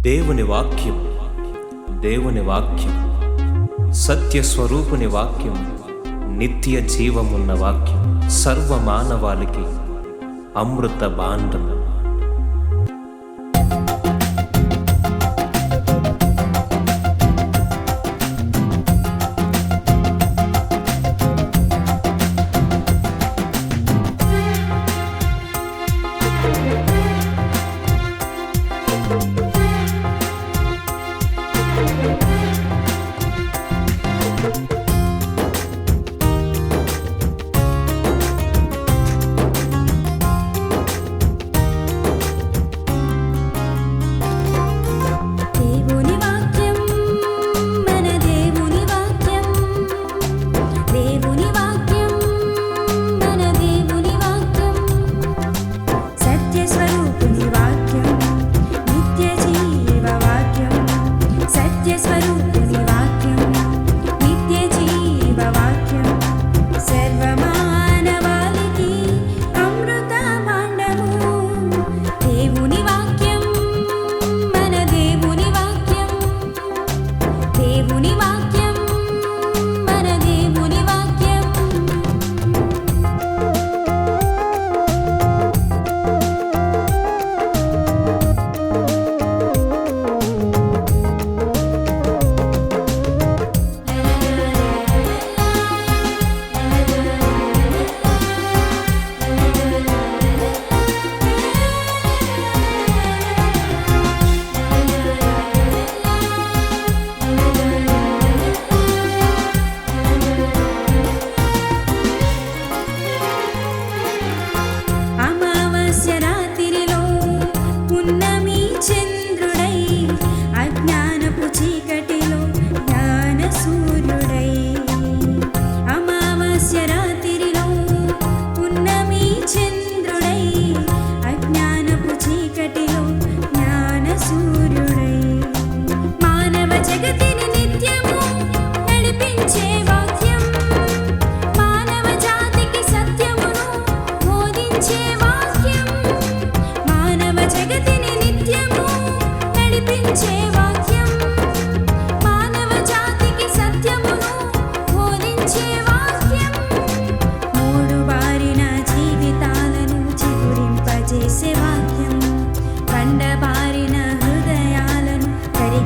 దేవుని వాక్యం. దేవుని వాక్యం. సత్య స్వరూపుని వాక్యం. నిత్య జీవమున్న వాక్యం. సర్వ మానవాళికి అమృత బాండం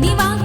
നുനിവാ